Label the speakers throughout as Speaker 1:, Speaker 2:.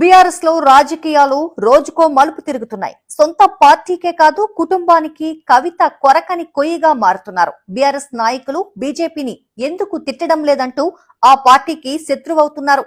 Speaker 1: బీఆర్ఎస్లో రాజకీయాలు రోజుకో మలుపు తిరుగుతున్నాయి. సొంత పార్టీకే కాదు కుటుంబానికి కవిత కొరకని కొయ్యిగా మారుతున్నారు. బీఆర్ఎస్ నాయకులు బీజేపీని ఎందుకు తిట్టడం లేదంటూ ఆ పార్టీకి శత్రువవుతున్నారు.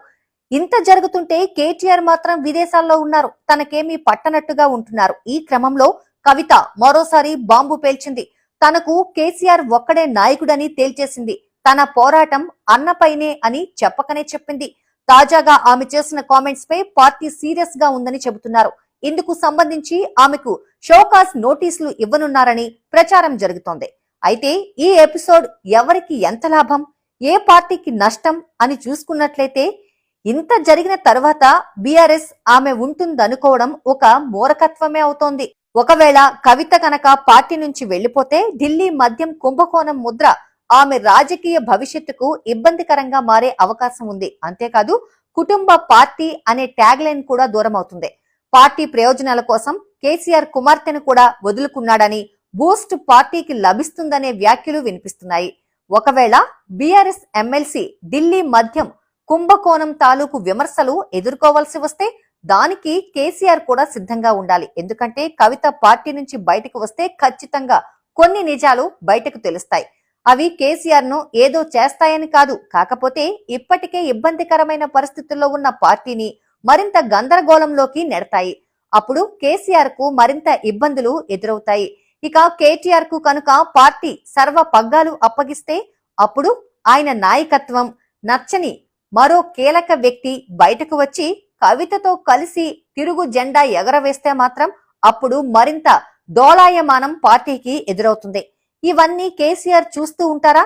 Speaker 1: ఇంత జరుగుతుంటే కేటీఆర్ మాత్రం విదేశాల్లో ఉన్నారు. తనకేమీ పట్టనట్టుగా ఉంటున్నారు. ఈ క్రమంలో కవిత మరోసారి బాంబు పేల్చింది. తనకు కేసీఆర్ ఒక్కడే నాయకుడని తేల్చేసింది. తన పోరాటం అన్నపైనే అని చెప్పకనే చెప్పింది. తాజాగా ఆమె చేసిన కామెంట్స్ పై పార్టీ సీరియస్గా ఉందని చెబుతున్నారు. ఇందుకు సంబంధించి ఆమెకు షోకాస్ నోటీసులు ఇవ్వనున్నారని ప్రచారం జరుగుతోంది. అయితే ఈ ఎపిసోడ్ ఎవరికి ఎంత లాభం? ఏ పార్టీకి నష్టం? అని చూసుకున్నట్లయితే ఇంత జరిగిన తర్వాత బీఆర్ఎస్ ఆమె ఉంటుందనుకోవడం ఒక మూరకత్వమే అవుతోంది. ఒకవేళ కవిత కనుక పార్టీ నుంచి వెళ్ళిపోతే ఢిల్లీ మద్యం కుంభకోణం ముద్ర ఆమె రాజకీయ భవిష్యత్తుకు ఇబ్బందికరంగా మారే అవకాశం ఉంది. అంతేకాదు కుటుంబ పార్టీ అనే ట్యాగ్ లైన్ కూడా దూరం అవుతుంది. పార్టీ ప్రయోజనాల కోసం కేసీఆర్ కుమార్తెను కూడా వదులుకున్నాడని బూస్ట్ పార్టీకి లభిస్తుందనే వ్యాఖ్యలు వినిపిస్తున్నాయి. ఒకవేళ బీఆర్ఎస్ ఎమ్మెల్సీ ఢిల్లీ మద్యం కుంభకోణం తాలూకు విమర్శలు ఎదుర్కోవాల్సి వస్తే దానికి కేసీఆర్ కూడా సిద్ధంగా ఉండాలి. ఎందుకంటే కవిత పార్టీ నుంచి బయటకు వస్తే ఖచ్చితంగా కొన్ని నిజాలు బయటకు తెలుస్తాయి. అవి కేసీఆర్ను ఏదో చేస్తాయని కాదు. కాకపోతే ఇప్పటికే ఇబ్బందికరమైన పరిస్థితుల్లో ఉన్న పార్టీని మరింత గందరగోళంలోకి నెడతాయి. అప్పుడు కేసీఆర్కు మరింత ఇబ్బందులు ఎదురవుతాయి. ఇక కేటీఆర్కు కనుక పార్టీ సర్వ పగ్గాలు అప్పగిస్తే అప్పుడు ఆయన నాయకత్వం నచ్చని మరో కీలక వ్యక్తి బయటకు వచ్చి కవితతో కలిసి తిరుగు జెండా ఎగరవేస్తే మాత్రం అప్పుడు మరింత డోలాయమానం పార్టీకి ఎదురవుతుంది. ఇవన్నీ కేసీఆర్ చూస్తూ ఉంటారా?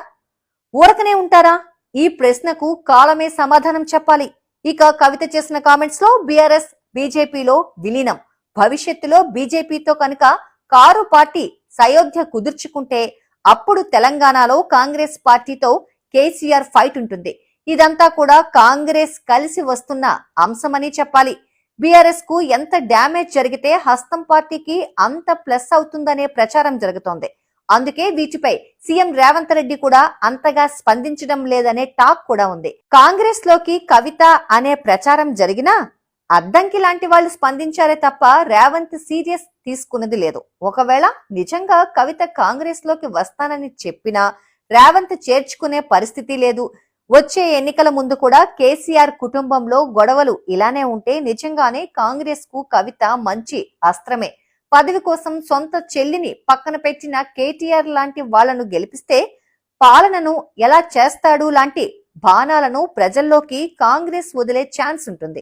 Speaker 1: ఊరకనే ఉంటారా? ఈ ప్రశ్నకు కాలమే సమాధానం చెప్పాలి. ఇక కవిత చేసిన కామెంట్స్లో బీఆర్ఎస్ బీజేపీలో విలీనం. భవిష్యత్తులో బీజేపీతో కనుక కారు పార్టీ సయోధ్య కుదుర్చుకుంటే అప్పుడు తెలంగాణలో కాంగ్రెస్ పార్టీతో కేసీఆర్ ఫైట్ ఉంటుంది. ఇదంతా కూడా కాంగ్రెస్ కలిసి వస్తున్న అంశమని చెప్పాలి. బీఆర్ఎస్కు ఎంత డ్యామేజ్ జరిగితే హస్తం పార్టీకి అంత ప్లస్ అవుతుందనే ప్రచారం జరుగుతోంది. అందుకే వీటిపై సీఎం రేవంత్ రెడ్డి కూడా అంతగా స్పందించడం లేదనే టాక్ కూడా ఉంది. కాంగ్రెస్లోకి కవిత అనే ప్రచారం జరిగినా అద్దంకి లాంటి వాళ్ళు స్పందించారే తప్ప రేవంత్ సీరియస్ తీసుకున్నది లేదు. ఒకవేళ నిజంగా కవిత కాంగ్రెస్లోకి వస్తానని చెప్పినా రేవంత్ చేర్చుకునే పరిస్థితి లేదు. వచ్చే ఎన్నికల ముందు కూడా కేసీఆర్ కుటుంబంలో గొడవలు ఇలానే ఉంటే నిజంగానే కాంగ్రెస్కు కవిత మంచి అస్త్రమే. పదవి కోసం సొంత చెల్లిని పక్కన పెట్టిన కేటీఆర్ లాంటి వాళ్ళను గెలిపిస్తే పాలనను ఎలా చేస్తాడు లాంటి బాణాలను ప్రజల్లోకి కాంగ్రెస్ వదిలే ఛాన్స్ ఉంటుంది.